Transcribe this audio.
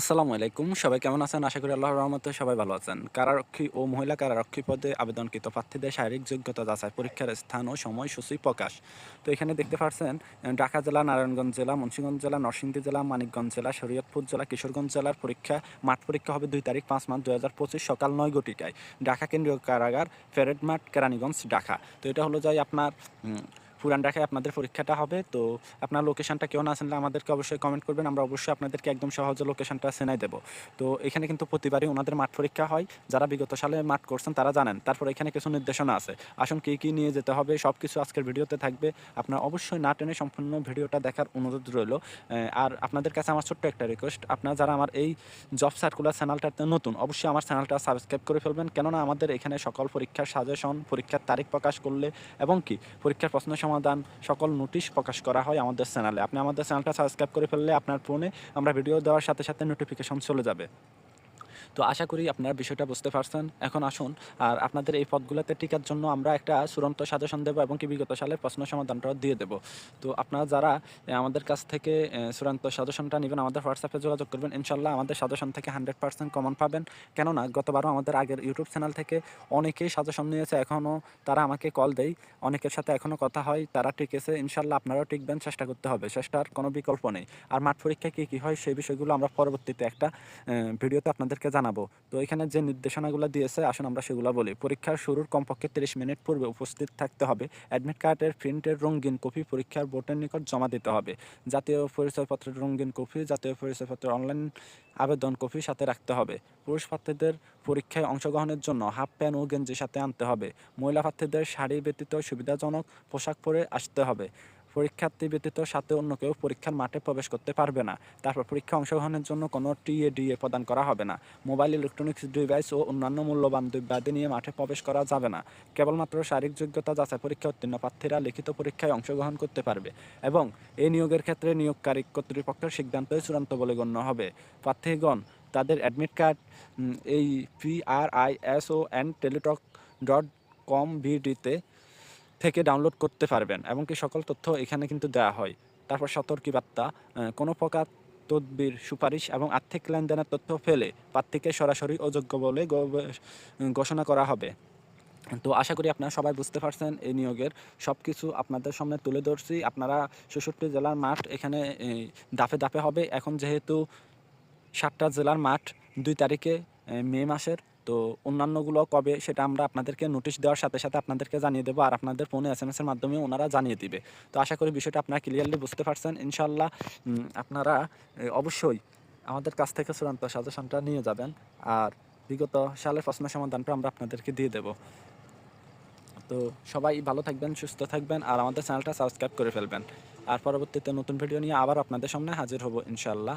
আসসালামু আলাইকুম। সবাই কেমন আছেন? আশা করি আল্লাহর রহমতে সবাই ভালো আছেন। কারারক্ষী ও মহিলা কারারক্ষী পদে আবেদনকৃত প্রার্থীদের শারীরিক যোগ্যতা যাচাই পরীক্ষার স্থান ও সময় সূচি প্রকাশ। তো এখানে দেখতে পাচ্ছেন ঢাকা জেলা, নারায়ণগঞ্জ জেলা, মুন্সিগঞ্জ জেলা, নরসিংদী জেলা, মানিকগঞ্জ জেলা, শরীয়তপুর জেলা, কিশোরগঞ্জ জেলার পরীক্ষা, মাঠ পরীক্ষা হবে দুই তারিখ, পাঁচ মার্চ দুই হাজার পঁচিশ সকাল নয় ঘটিকায় ঢাকা কেন্দ্রীয় কারাগার প্যারেড মাঠ কেরানীগঞ্জ, ঢাকা। তো এটা হলো যাই আপনার পুরান ঢাকায় আপনাদের পরীক্ষাটা হবে। তো আপনার লোকেশনটা কেউ না আসলে আমাদেরকে অবশ্যই কমেন্ট করবেন। আমরা অবশ্যই আপনাদেরকে একদম সহজে লোকেশনটা সেনাই দেবো। তো এখানে কিন্তু প্রতিবারই ওনাদের মাঠ পরীক্ষা হয়। যারা বিগত সালে মাঠ করছেন তারা জানেন। তারপর এখানে কিছু নির্দেশনা আছে। আসুন কী কী নিয়ে যেতে হবে সব কিছু আজকের ভিডিওতে থাকবে। আপনার অবশ্যই না টেনে সম্পূর্ণ ভিডিওটা দেখার অনুরোধ রইল। আর আপনাদের কাছে আমার ছোট্ট একটা রিকোয়েস্ট আপনারা যারা আমার এই জব সার্কুলার চ্যানেলটাতে নতুন, অবশ্যই আমার চ্যানেলটা সাবস্ক্রাইব করে ফেলবেন। কেননা আমাদের এখানে সকল পরীক্ষার সাজেশন পরীক্ষার তারিখ প্রকাশ করলে এবং কি? পরীক্ষার প্রশ্ন সমাধান সকল নোটিশ প্রকাশ করা হয় আমাদের চ্যানেলে। আপনি আমাদের চ্যানেলটা সাবস্ক্রাইব করে ফেললে আপনার ফোনে আমরা ভিডিও দেওয়ার সাথে সাথে নোটিফিকেশন চলে যাবে। তো আশা করি আপনারা বিষয়টা বুঝতে পারছেন। এখন আসুন, আর আপনাদের এই পদগুলোতে টিকার জন্য আমরা একটা চূড়ান্ত সাজেশন দেবো এবং কি বিগত সালের প্রশ্ন সমাধানটাও দিয়ে দেবো। তো আপনারা যারা আমাদের কাছ থেকে চূড়ান্ত সাজেশনটা নেবেন, আমাদের হোয়াটসঅ্যাপে যোগাযোগ করবেন ইনশাল্লাহ আমাদের সাজেশন থেকে হান্ড্রেড পার্সেন্ট কমন পাবেন। কেননা, গতবারও আমাদের আগের ইউটিউব চ্যানেল থেকে অনেকেই সাজেশন নিয়েছে, এখনও তারা আমাকে কল দেয়। অনেকের সাথে এখনও কথা হয়, তারা টিকেছে ইনশাল্লাহ আপনারাও টিকবেন, চেষ্টা করতে হবে চেষ্টার কোনো বিকল্প নেই। আর মাঠ পরীক্ষায় কী কী হয়, সেই বিষয়গুলো আমরা পরবর্তীতে একটা ভিডিওতে আপনাদেরকে জানাব। তো এখানে যে নির্দেশনাগুলো দিয়েছে, আসুন আমরা সেগুলো বলি। পরীক্ষার শুরুর কমপক্ষে তিরিশ মিনিট পূর্বে উপস্থিত থাকতে হবে। অ্যাডমিট কার্ডের প্রিন্টের রঙিন কপি পরীক্ষার বোর্ডের নিকট জমা দিতে হবে। জাতীয় পরিচয়পত্রের রঙিন কপি, জাতীয় পরিচয়পত্রের অনলাইন আবেদন কপি সাথে রাখতে হবে। পুরুষ প্রার্থীদের পরীক্ষায় অংশগ্রহণের জন্য হাফ প্যান্ট ও গেঞ্জি সাথে আনতে হবে। মহিলা প্রার্থীদের শাড়ি ব্যতীত সুবিধাজনক পোশাক পরে আসতে হবে। পরীক্ষার্থী ব্যতীত সাথে অন্য কেউ পরীক্ষার মাঠে প্রবেশ করতে পারবে না। তারপর পরীক্ষা অংশগ্রহণের জন্য কোনো টিএ ডিএ প্রদান করা হবে না। মোবাইল ইলেকট্রনিক্স ডিভাইস ও অন্যান্য মূল্যবান দ্রব্যাদি নিয়ে মাঠে প্রবেশ করা যাবে না। কেবলমাত্র শারীরিক যোগ্যতা যাচাই পরীক্ষা উত্তীর্ণ প্রার্থীরা লিখিত পরীক্ষায় অংশগ্রহণ করতে পারবে এবং এই নিয়োগের ক্ষেত্রে নিয়োগকারী কর্তৃপক্ষের সিদ্ধান্তই চূড়ান্ত বলে গণ্য হবে। প্রার্থীগণ, তাদের অ্যাডমিট কার্ড এই পিআরআইএসও অ্যান্ড টেলিটক ডট কম ভিডিতে থেকে ডাউনলোড করতে পারবেন এবং কি সকল তথ্য এখানে কিন্তু দেওয়া হয়। তারপর সতর্কী বার্তা কোনো প্রকার তদবির, সুপারিশ এবং আর্থিক লেনদেনের তথ্য ফেলে প্রার্থীকে সরাসরি অযোগ্য বলে ঘোষণা করা হবে। তো আশা করি আপনারা সবাই বুঝতে পারছেন এই নিয়োগের। সব কিছু আপনাদের সামনে তুলে ধরছি। আপনারা ছেষট্টি জেলার মাঠ এখানে দাফে দাপে হবে। এখন যেহেতু সাতটা জেলার মাঠ দুই তারিখে মে মাসের তো অন্যান্যগুলো কবে সেটা আমরা আপনাদেরকে নোটিশ দেওয়ার সাথে সাথে আপনাদেরকে জানিয়ে দেবো আর আপনাদের ফোনে এস এম এসের মাধ্যমে ওনারা জানিয়ে দিবে। তো আশা করি বিষয়টা আপনারা ক্লিয়ারলি বুঝতে পারছেন। ইনশাল্লাহ আপনারা অবশ্যই আমাদের কাছ থেকে চূড়ান্ত সাজেশনটা নিয়ে যাবেন। আর বিগত সালের প্রশ্ন সমাধানটা আমরা আপনাদেরকে দিয়ে দেবো। তো সবাই ভালো থাকবেন, সুস্থ থাকবেন আর আমাদের চ্যানেলটা সাবস্ক্রাইব করে ফেলবেন। আর পরবর্তীতে নতুন ভিডিও নিয়ে আবার আপনাদের সামনে হাজির হব ইনশাল্লাহ